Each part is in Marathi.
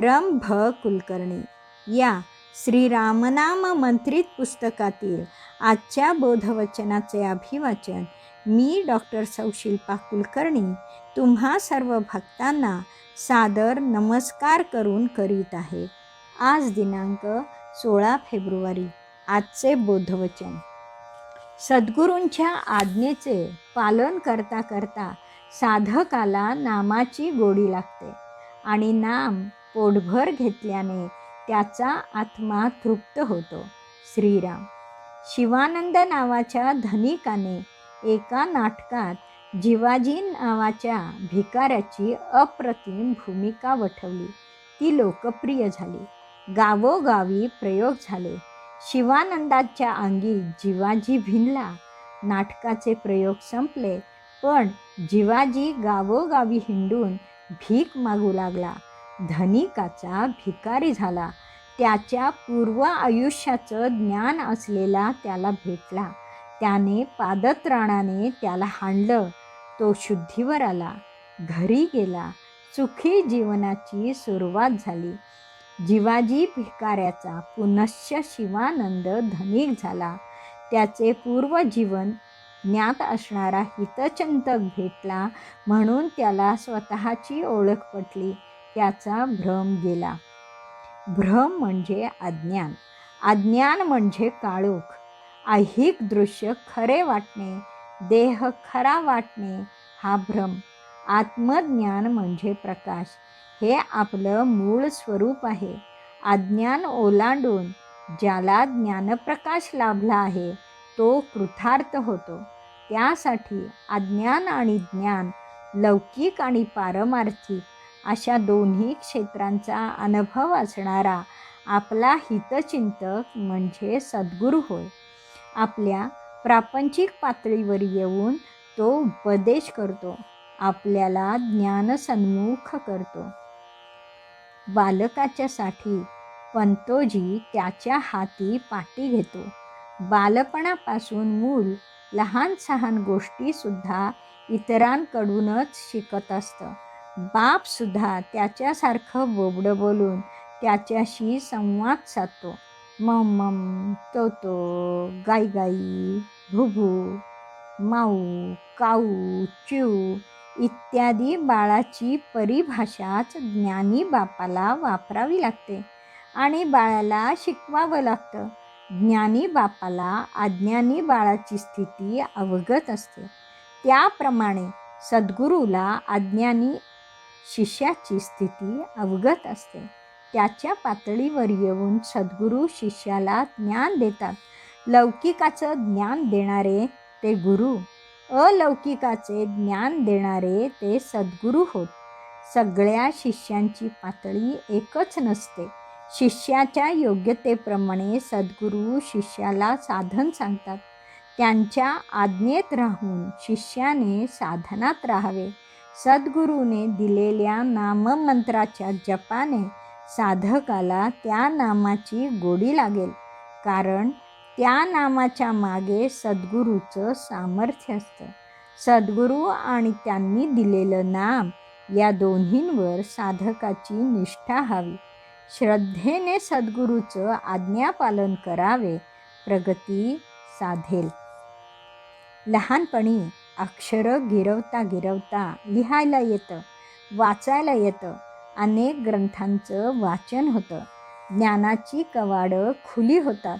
रम भ कुलकर्णी. या श्रीरामनाम मंत्रित पुस्तकातील आजच्या बोधवचनाचे अभिवाचन मी डॉक्टर सौशिल्पा कुलकर्णी तुम्हा सर्व भक्तांना सादर नमस्कार करून करीत आहे. आज दिनांक सोळा फेब्रुवारी आजचे बोधवचन. सद्गुरूंच्या आज्ञेचे पालन करता करता साधकाला नामाची गोडी लागते आणि नाम पोटभर घेतल्याने त्याचा आत्मा तृप्त होतो. श्रीराम. शिवानंद नावाच्या धनिकाने एका नाटकात जिवाजी नावाच्या भिकाऱ्याची अप्रतिम भूमिका वठवली. ती लोकप्रिय झाली. गावोगावी प्रयोग झाले. शिवानंदाच्या अंगी जिवाजी भिनला. नाटकाचे प्रयोग संपले पण जिवाजी गावोगावी हिंडून भीक मागू लागला. धनिकाचा भिकारी झाला. त्याच्या पूर्व आयुष्याचं ज्ञान असलेला त्याला भेटला. त्याने पादत्राणाने त्याला हाणलं. तो शुद्धीवर आला. घरी गेला. सुखी जीवनाची सुरुवात झाली. जिवाजी भिकाऱ्याचा पुनश्च शिवानंद धनिक झाला. त्याचे पूर्व जीवन ज्ञात असणारा हितचिंतक भेटला म्हणून त्याला स्वतःची ओळख पटली. त्याचा भ्रम गेला. भ्रम म्हणजे अज्ञान. अज्ञान म्हणजे काळोख. ऐहिक दृश्य खरे वाटणे देह खरा वाटणे हा भ्रम. आत्मज्ञान म्हणजे प्रकाश. हे आपलं मूळ स्वरूप आहे. अज्ञान ओलांडून ज्याला ज्ञानप्रकाश लाभला आहे तो कृथार्थ होतो. त्यासाठी अज्ञान आणि ज्ञान लौकिक आणि पारमार्थिक अशा दोन्ही क्षेत्रांचा अनुभव असणारा आपला हितचिंतक म्हणजे सद्गुरू होय. आपल्या प्रापंचिक पातळीवर येऊन तो उपदेश करतो आपल्याला ज्ञानसन्मुख करतो. बालकाच्यासाठी पंतोजी त्याच्या हाती पाठी घेतो. बालपणापासून मूल लहान सहान गोष्टीसुद्धा इतरांकडूनच शिकत असतं. बापसुद्धा त्याच्यासारखं बोबडं बोलून त्याच्याशी संवाद साधतो. मम मम तो तो गाई गाई भुभू माऊ काऊ च्यू इत्यादी बाळाची परिभाषाच ज्ञानी बापाला वापरावी लागते आणि बाळाला शिकवावं लागतं. ज्ञानी बापाला अज्ञानी बाळाची स्थिती अवगत असते. त्याप्रमाणे सद्गुरूला अज्ञानी शिष्याची स्थिती अवगत असते. त्याच्या पातळीवर येऊन सद्गुरू शिष्याला ज्ञान देतात. लौकिकाचं ज्ञान देणारे ते गुरु अलौकिकाचे ज्ञान देणारे ते सद्गुरू होत. सगळ्या शिष्यांची पातळी एकच नसते. शिष्याच्या योग्यतेप्रमाणे सद्गुरू शिष्याला साधन सांगतात. त्यांच्या आज्ञेत राहून शिष्याने साधनात राहावे. सद्गुरूने दिलेल्या नाममंत्राच्या जपाने साधकाला त्या नामाची गोडी लागेल. कारण त्या नामाच्या मागे सद्गुरूचं सामर्थ्य असतं. सद्गुरू आणि त्यांनी दिलेलं नाम या दोन्हींवर साधकाची निष्ठा हवी. श्रद्धेने सद्गुरूचं आज्ञापालन करावे प्रगती साधेल. लहानपणी अक्षरं गिरवता गिरवता लिहायला येतं वाचायला येतं. अनेक ग्रंथांचं वाचन होतं. ज्ञानाची कवाडं खुली होतात.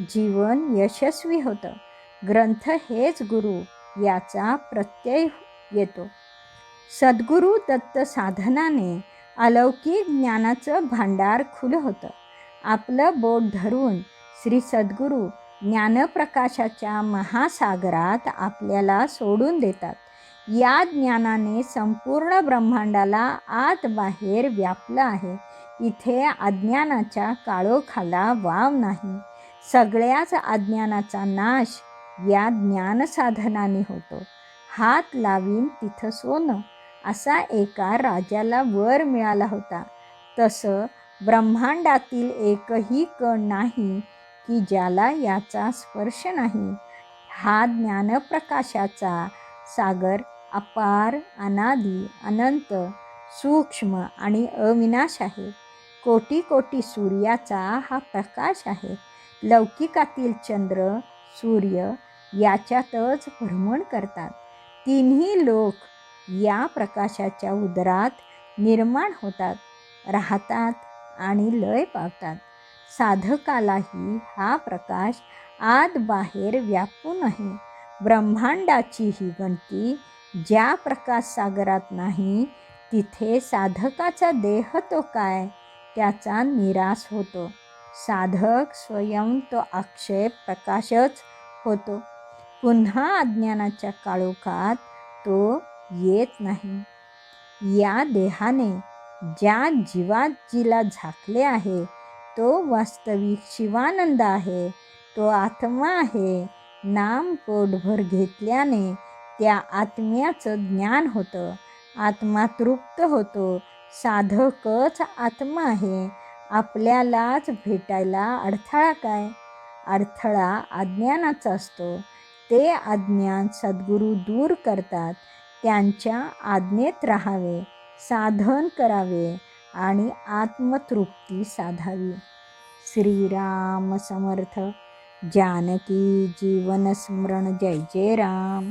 जीवन यशस्वी होतं. ग्रंथ हेच गुरु याचा प्रत्यय येतो. सद्गुरू दत्त साधनाने अलौकिक ज्ञानाचं भांडार खुलं होतं. आपलं बोट धरून श्री सद्गुरू ज्ञानप्रकाशाच्या महासागरात आपल्याला सोडून देतात. या ज्ञानाने संपूर्ण ब्रह्मांडाला आत बाहेर व्यापलं आहे. इथे अज्ञानाच्या काळोखाला वाव नाही. सगळ्याच अज्ञानाचा नाश या ज्ञानसाधनाने होतो. हात लावीन तिथं सोनं असा एका राजाला वर मिळाला होता. तसं ब्रह्मांडातील एकही कण नाही की ज्याला याचा स्पर्श नाही. हा ज्ञानप्रकाशाचा सागर अपार अनादी अनंत सूक्ष्म आणि अविनाश आहे. कोटी कोटी सूर्याचा हा प्रकाश आहे. लौकिकातील चंद्र सूर्य याच्यातच भ्रमण करतात. तिन्ही लोक या प्रकाशाच्या उदरात निर्माण होतात राहतात आणि लय पावतात. साधकालाही हा प्रकाश आत बाहेर व्यापून आहे ब्रह्मांडाची ही गणती ज्या प्रकाश सागरात नाही तिथे साधकाचा देह तो काय त्याचा निराश होतो. साधक स्वयं तो आक्षेप प्रकाशच होतो. पुन्हा अज्ञानाच्या काळोखात तो येत नाही. या देहाने ज्या जीवात जिला झाकले आहे तो वास्तविक शिवानंद आहे. तो आत्मा आहे. नाम पोटभर घेतल्याने त्या आत्म्याचं ज्ञान होतं. आत्मा तृप्त होतो. साधकच आत्मा आहे. आपल्यालाच भेटायला अडथळा काय? अडथळा अज्ञानाचा असतो. ते अज्ञान सद्गुरू दूर करतात. त्यांच्या आज्ञेत राहावे. साधन करावे. आणि आत्मतृप्ती साधावी. श्रीराम समर्थ. जानकी जीवन स्मरण. जय जय राम.